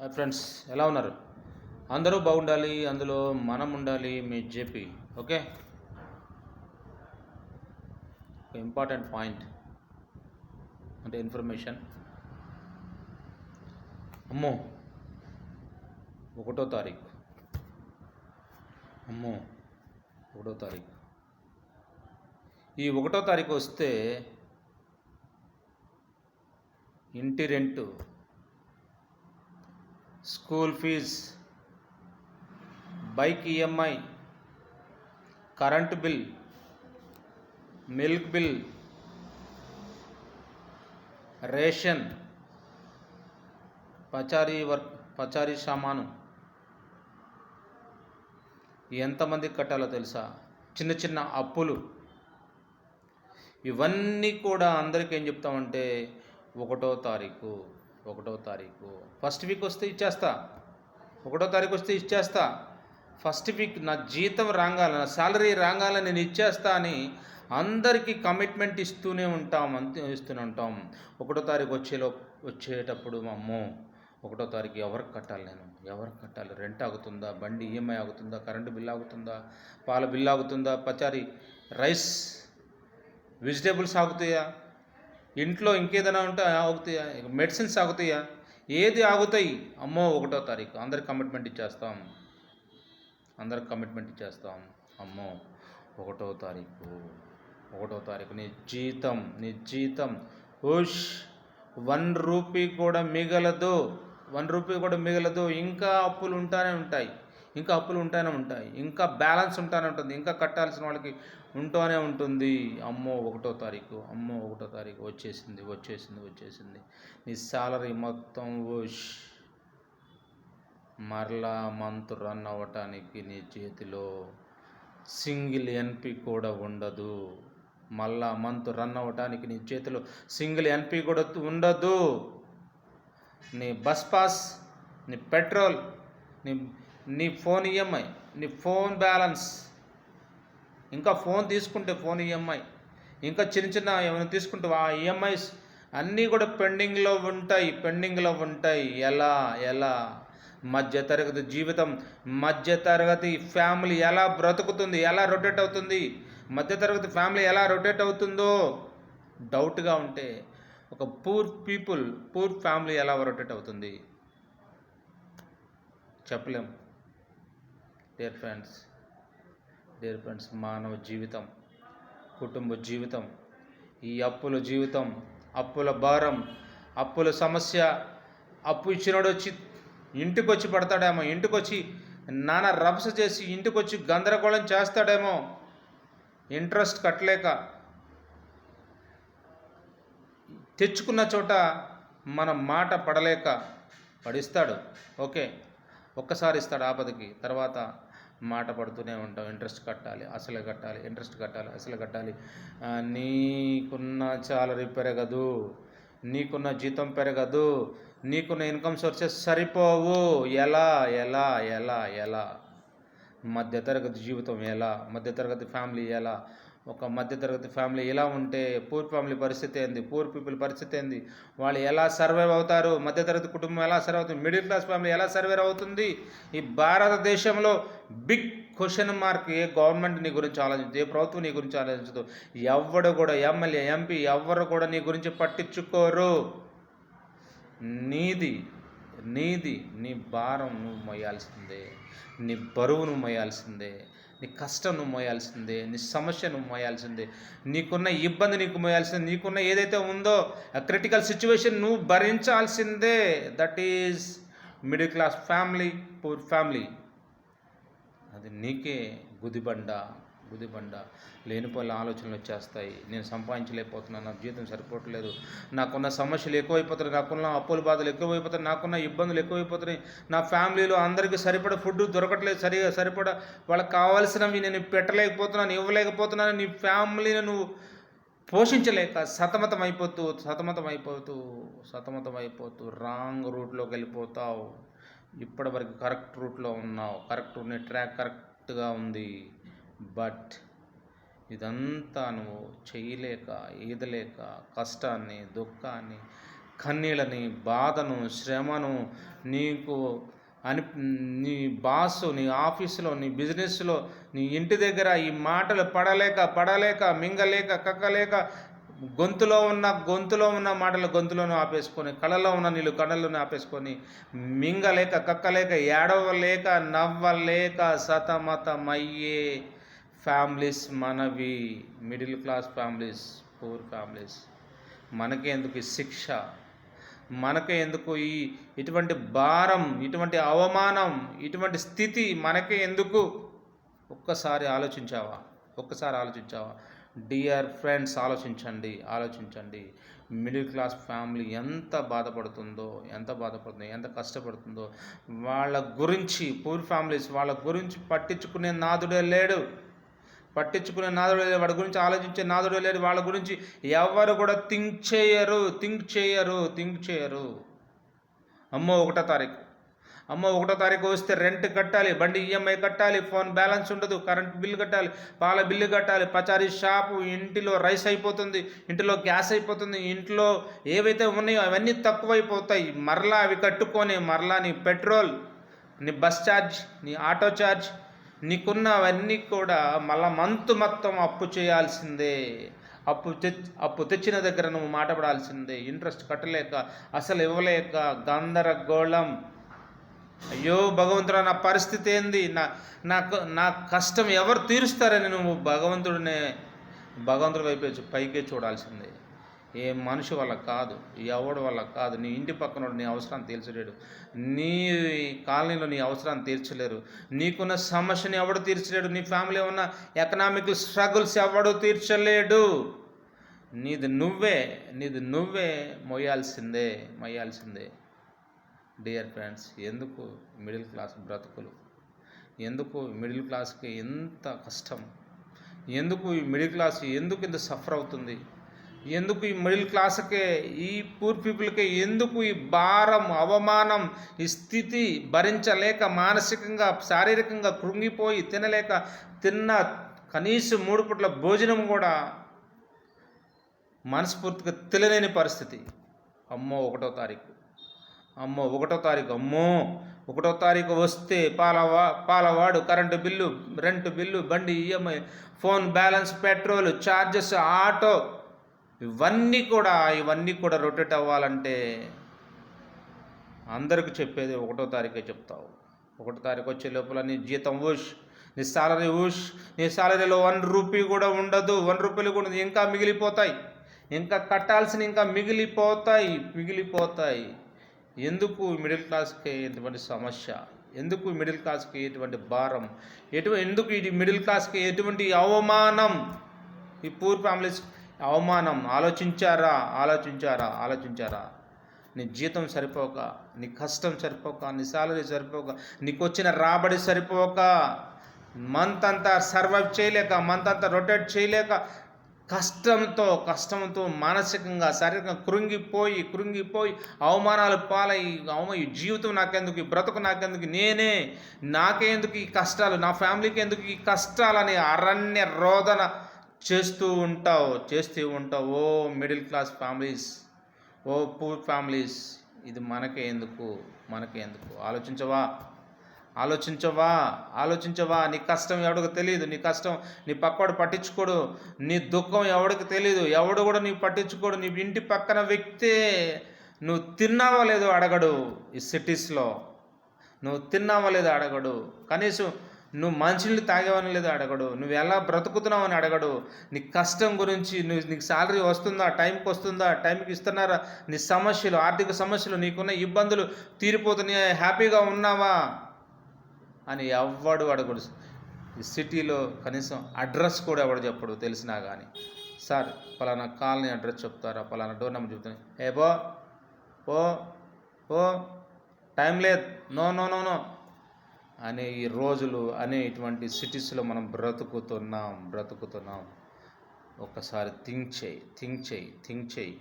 Hi friends ఎలా ఉన్నారు? అందరూ బాగుండాలి అందులో మనం ఉండాలి మీ జేపీ ఓకే? ఒక ఇంపార్టెంట్ పాయింట్ అంటే ఇన్ఫర్మేషన్. అమ్మో ఒకటో తారీఖు. అమ్మో ఒకటో తారీఖు. ఈ ఒకటో తారీఖు వస్తే ఇంటి rent school fees bike EMI current bill milk bill ration పచారీ వర్క్ పచారీ సామాను. ఎంతమందికి కట్టాలో తెలుసా? చిన్న చిన్న అప్పులు. ఇవన్నీ కూడా అందరికీ ఏం చెప్తామంటే ఒకటో తారీఖు. ఒకటో తారీఖు. ఫస్ట్ వీక్ వస్తే ఇచ్చేస్తా. ఒకటో తారీఖు వస్తే ఇచ్చేస్తా. ఫస్ట్ వీక్ నా జీతం రాగాల నా శాలరీ రాగాల నేను ఇచ్చేస్తా అని అందరికీ కమిట్మెంట్ ఇస్తూనే ఉంటాం అంతే ఇస్తూనే ఉంటాం. ఒకటో తారీఖు వచ్చేలో వచ్చేటప్పుడు మా అమ్మో ఒకటో తారీఖు ఎవరికి కట్టాలి నేను? ఎవరికి కట్టాలి? రెంట్ ఆగుతుందా? బండి ఈఎంఐ ఆగుతుందా? కరెంటు బిల్ ఆగుతుందా? పాల బిల్ ఆగుతుందా? పచారీ రైస్ వెజిటేబుల్స్ ఆగుతాయా? ఇంట్లో ఇంకేదైనా ఉంటే ఆగుతాయా? మెడిసిన్స్ ఆగుతాయా? ఏది ఆగుతాయి? అమ్మో ఒకటో తారీఖు. అందరికి కమిట్మెంట్ ఇచ్చేస్తాం. అందరికి కమిట్మెంట్ ఇచ్చేస్తాం. అమ్మో ఒకటో తారీఖు. ఒకటో తారీఖు. నీ జీతం నీ జీతం. ఉష్ వన్ రూపీ కూడా మిగలదు. వన్ రూపీ కూడా మిగలదు. ఇంకా అప్పులు ఉంటానే ఉంటాయి. ఇంకా అప్పులు ఉంటానే ఉంటాయి. ఇంకా బ్యాలెన్స్ ఉంటానే ఉంటుంది. ఇంకా కట్టాల్సిన వాళ్ళకి ఉంటూనే ఉంటుంది. అమ్మో ఒకటో తారీఖు అమ్మో ఒకటో తారీఖు వచ్చేసింది వచ్చేసింది వచ్చేసింది. నీ సాలరీ మొత్తం ఓష్ మరలా మంత్ రన్ అవ్వటానికి నీ చేతిలో సింగిల్ ఎన్పి కూడా ఉండదు. మళ్ళా మంత్ రన్ అవ్వటానికి నీ చేతిలో సింగిల్ ఎన్పి కూడా ఉండదు. నీ బస్ పాస్ నీ పెట్రోల్ నీ నీ ఫోన్ ఈఎంఐ నీ ఫోన్ బ్యాలెన్స్. ఇంకా ఫోన్ తీసుకుంటే ఫోన్ ఈఎంఐ. ఇంకా చిన్న చిన్న ఏమైనా తీసుకుంటే ఆ ఈఎంఐస్ అన్నీ కూడా పెండింగ్లో ఉంటాయి పెండింగ్లో ఉంటాయి. ఎలా ఎలా? మధ్యతరగతి జీవితం మధ్యతరగతి ఫ్యామిలీ ఎలా బ్రతుకుతుంది ఎలా రొటేట్ అవుతుంది? మధ్యతరగతి ఫ్యామిలీ ఎలా రొటేట్ అవుతుందో డౌట్గా ఉంటే ఒక పూర్ పీపుల్ పూర్ ఫ్యామిలీ ఎలా రొటేట్ అవుతుంది? చెప్పలేము డియర్ ఫ్రెండ్స్ డియర్ ఫ్రెండ్స్ మానవ జీవితం కుటుంబ జీవితం ఈ అప్పుల జీవితం అప్పుల భారం అప్పుల సమస్య అప్పు ఇచ్చినోడు వచ్చి ఇంటికి వచ్చి పడతాడేమో ఇంటికి వచ్చి నాన్న రభస చేసి ఇంటికి వచ్చి గందరగోళం చేస్తాడేమో ఇంట్రెస్ట్ కట్టలేక తెచ్చుకున్న చోట మన మాట పడలేక పడిస్తాడు. ఓకే ఒక్కసారి ఇస్తాడు ఆపదకి తర్వాత మాట పడుతూనే ఉంటాం ఇంట్రెస్ట్ కట్టాలి అసలు కట్టాలి ఇంట్రెస్ట్ కట్టాలి అసలు కట్టాలి. నీకున్న సాలరీ పెరగదు. నీకున్న జీతం పెరగదు. నీకున్న ఇన్కమ్ సోర్సెస్ సరిపోవు. ఎలా ఎలా ఎలా ఎలా? మధ్యతరగతి జీవితం ఎలా? మధ్యతరగతి ఫ్యామిలీ ఎలా? ఒక మధ్యతరగతి ఫ్యామిలీ ఇలా ఉంటే పూర్ ఫ్యామిలీ పరిస్థితి ఏంది? పూర్ పీపుల్ పరిస్థితి ఏంది? వాళ్ళు ఎలా సర్వైవ్ అవుతారు? మధ్యతరగతి కుటుంబం ఎలా సర్వ్ అవుతుంది? మిడిల్ క్లాస్ ఫ్యామిలీ ఎలా సర్వైవ్ అవుతుంది? ఈ భారతదేశంలో బిగ్ క్వశ్చన్ మార్క్ ఏ గవర్నమెంట్ నీ గురించి ఆలోచించదు ఏ ప్రభుత్వం నీ గురించి ఆలోచించదు. ఎవడు కూడా ఎమ్మెల్యే ఎంపీ ఎవరు కూడా నీ గురించి పట్టించుకోరు. నీది నీది నీ భారం నువ్వు మొయ్యాల్సిందే నీ బరువు నువ్వు మొయ్యాల్సిందే నీ కష్టం నువ్వు మోయాల్సిందే నీ సమస్య నువ్వు మోయాల్సిందే. నీకున్న ఇబ్బంది నీకు మోయాల్సిందే. నీకున్న ఏదైతే ఉందో ఆ క్రిటికల్ సిచ్యువేషన్ నువ్వు భరించాల్సిందే. That is middle class family poor family అది నీకే గుదిబండ. గుదిబండ లేనిపోయిన ఆలోచనలు వచ్చేస్తాయి. నేను సంపాదించలేకపోతున్నాను నా జీవితం సరిపోవట్లేదు. నాకున్న సమస్యలు ఎక్కువైపోతున్నాయి నాకున్న అప్పుల బాధలు ఎక్కువైపోతాయి నాకున్న ఇబ్బందులు ఎక్కువైపోతున్నాయి. నా ఫ్యామిలీలో అందరికీ సరిపడ ఫుడ్ దొరకట్లేదు సరిగా సరిపడ వాళ్ళకి కావాల్సినవి నేను పెట్టలేకపోతున్నాను ఇవ్వలేకపోతున్నాను. నీ ఫ్యామిలీని నువ్వు పోషించలేక సతమతం అయిపోతూ సతమతం అయిపోతూ సతమతం అయిపోతూ రాంగ్ రూట్లోకి వెళ్ళిపోతావు. ఇప్పటివరకు కరెక్ట్ రూట్లో ఉన్నావు. కరెక్ట్ ఉన్న ట్రాక్ కరెక్ట్గా ఉంది. బట్ ఇదంతా నువ్వు చేయలేక ఈదలేక కష్టాన్ని దుఃఖాన్ని కన్నీళ్ళని బాధను శ్రమను నీకు అని నీ బాసు నీ ఆఫీసులో నీ బిజినెస్లో నీ ఇంటి దగ్గర ఈ మాటలు పడలేక పడలేక మింగలేక కక్కలేక గొంతులో ఉన్న గొంతులో ఉన్న మాటలు గొంతులోనే ఆపేసుకొని కళ్ళలో ఉన్న నీళ్ళు కళ్ళలోనే ఆపేసుకొని మింగలేక కక్కలేక ఏడవలేక నవ్వలేక సతమతమయ్యే ఫ్యామిలీస్ మనవి middle class families poor families. మనకే ఎందుకు శిక్ష? మనకే ఎందుకు ఈ ఇటువంటి భారం ఇటువంటి అవమానం ఇటువంటి స్థితి మనకే ఎందుకు? ఒక్కసారి ఆలోచించావా? ఒక్కసారి ఆలోచించావా? డియర్ ఫ్రెండ్స్ ఆలోచించండి ఆలోచించండి. మిడిల్ క్లాస్ ఫ్యామిలీ ఎంత బాధపడుతుందో ఎంత బాధపడుతుందో ఎంత కష్టపడుతుందో వాళ్ళ గురించి పూర్ ఫ్యామిలీస్ వాళ్ళ గురించి పట్టించుకునే నాదుడే లేడు. పట్టించుకునే నాదుడు లేడు వాడి గురించి ఆలోచించే నాదుడు లేడు వాళ్ళ గురించి ఎవరు కూడా థింక్ చేయరు థింక్ చేయరు థింక్ చేయరు. అమ్మో ఒకటో తారీఖు. అమ్మో ఒకటో తారీఖు వస్తే రెంట్ కట్టాలి బండి ఈఎంఐ కట్టాలి ఫోన్ బ్యాలెన్స్ ఉండదు కరెంట్ బిల్లు కట్టాలి పాల బిల్లు కట్టాలి పచారీ షాపు ఇంటిలో రైస్ అయిపోతుంది ఇంటిలో గ్యాస్ అయిపోతుంది ఇంట్లో ఏవైతే ఉన్నాయో అవన్నీ తక్కువైపోతాయి. మరలా అవి కట్టుకొని మరలా నీ పెట్రోల్ నీ బస్ ఛార్జ్ నీ ఆటో ఛార్జ్ నీకున్న అవన్నీ కూడా మళ్ళా మంత్ మొత్తం అప్పు చేయాల్సిందే. అప్పు తెచ్ అప్పు తెచ్చిన దగ్గర నువ్వు మాటపడాల్సిందే ఇంట్రెస్ట్ కట్టలేక అసలు ఇవ్వలేక గందరగోళం. అయ్యో భగవంతుడా నా పరిస్థితి ఏంది? నా నాకు నా కష్టం ఎవరు తీరుస్తారని నువ్వు భగవంతుడినే భగవంతుడి వైపు పైకే చూడాల్సిందే. ఏ మనిషి వల్ల కాదు ఎవడు వల్ల కాదు నీ ఇంటి పక్కన నీ అవసరాన్ని తీర్చలేడు. నీ కాలనీలో నీ అవసరాన్ని తీర్చలేరు. నీకున్న సమస్యని ఎవడు తీర్చలేడు. నీ ఫ్యామిలీ ఉన్న ఎకనామికల్ స్ట్రగుల్స్ ఎవడు తీర్చలేడు. నీది నువ్వే నీది నువ్వే మొయ్యాల్సిందే మొయ్యాల్సిందే. డియర్ ఫ్రెండ్స్ ఎందుకు మిడిల్ క్లాస్ బ్రతుకులు? ఎందుకు మిడిల్ క్లాస్కి ఎంత కష్టం? ఎందుకు ఈ మిడిల్ క్లాస్ ఎందుకు ఇంత సఫర్ అవుతుంది? ఎందుకు ఈ మిడిల్ క్లాస్కే ఈ పూర్ పీపుల్కే ఎందుకు ఈ భారం అవమానం ఈ స్థితి భరించలేక మానసికంగా శారీరకంగా కృంగిపోయి తినలేక తిన్న కనీసం మూడు పూట్ల భోజనం కూడా మనస్ఫూర్తిగా తెలియలేని పరిస్థితి. అమ్మో ఒకటో తారీఖు. అమ్మో ఒకటో తారీఖు. అమ్మో ఒకటో తారీఖు వస్తే పాలవా పాలవాడు కరెంటు బిల్లు రెంట్ బిల్లు బండి EMI phone balance petrol charges auto ఇవన్నీ కూడా ఇవన్నీ కూడా రొటేట్ అవ్వాలంటే అందరికి చెప్పేది ఒకటో తారీఖే చెప్తావు. ఒకటో తారీఖు వచ్చే లోపల నీ జీతం ఊష్ నీ సాలరీ ఊష్ నీ సాలరీలో వన్ రూపీ కూడా ఉండదు వన్ రూపీలు కూడా ఇంకా మిగిలిపోతాయి. ఇంకా కట్టాల్సిన ఇంకా మిగిలిపోతాయి మిగిలిపోతాయి. ఎందుకు మిడిల్ క్లాస్కి ఎటువంటి సమస్య? ఎందుకు మిడిల్ క్లాస్కి ఎటువంటి భారం? ఎటు ఎందుకు ఇది మిడిల్ క్లాస్కి ఎటువంటి అవమానం? ఈ పూర్ ఫ్యామిలీస్ అవమానం ఆలోచించారా ఆలోచించారా ఆలోచించారా? నీ జీతం సరిపోక నీ కష్టం సరిపోక నీ సాలరీ సరిపోక నీకు వచ్చిన రాబడి సరిపోక. మంత్ అంతా సర్వైవ్ చేయలేక మంత్ అంతా రొటేట్ చేయలేక కష్టంతో కష్టంతో మానసికంగా శారీరకంగా కృంగిపోయి కృంగిపోయి అవమానాలు పాలై అవమ ఈ జీవితం నాకెందుకు ఈ బ్రతుకు నాకెందుకు నేనే నాకెందుకు ఈ కష్టాలు నా ఫ్యామిలీకి ఎందుకు ఈ కష్టాలని అరణ్య రోదన చేస్తూ ఉంటావు చేస్తూ ఉంటావు. ఓ మిడిల్ క్లాస్ ఫ్యామిలీస్ ఓ పూర్ ఫ్యామిలీస్ ఇది మనకే ఎందుకు? మనకే ఎందుకు? ఆలోచించవా? ఆలోచించవా? ఆలోచించవా? నీ కష్టం ఎవడికి తెలియదు నీ కష్టం నీ పక్కవాడు పట్టించుకోడు. నీ దుఃఖం ఎవడికి తెలియదు ఎవడు కూడా నీ పట్టించుకోడు. నీ ఇంటి పక్కన వ్యక్తే నువ్వు తిన్నావా లేదో అడగడు ఈ సిటీస్లో. నువ్వు తిన్నావా లేదో అడగడు. కనీసం నువ్వు మంచినీళ్ళు తాగేవని లేదు అడగడు. నువ్వు ఎలా బ్రతుకుతున్నావు అని అడగడు. నీ కష్టం గురించి నువ్వు నీకు శాలరీ వస్తుందా? టైంకి వస్తుందా? టైంకి ఇస్తున్నారా? నీ సమస్యలు ఆర్థిక సమస్యలు నీకున్న ఇబ్బందులు తీరిపోతున్నాయా? హ్యాపీగా ఉన్నావా? అని ఎవ్వడు అడగడు. ఈ సిటీలో కనీసం అడ్రస్ కూడా ఎవడు చెప్పడు తెలిసినా కానీ సార్ పలానా కాలనీ అడ్రస్ చెప్తారా? పలానా డోర్ నెంబర్ చెప్తాను ఏ బో ఓ ఓ టైం లేదు. No no no no. అనే ఈ రోజులు అనే ఇటువంటి సిటీస్లో మనం బ్రతుకుతున్నాం బ్రతుకుతున్నాం. ఒక్కసారి థింక్ చేయి థింక్ చేయి థింక్ చేయి.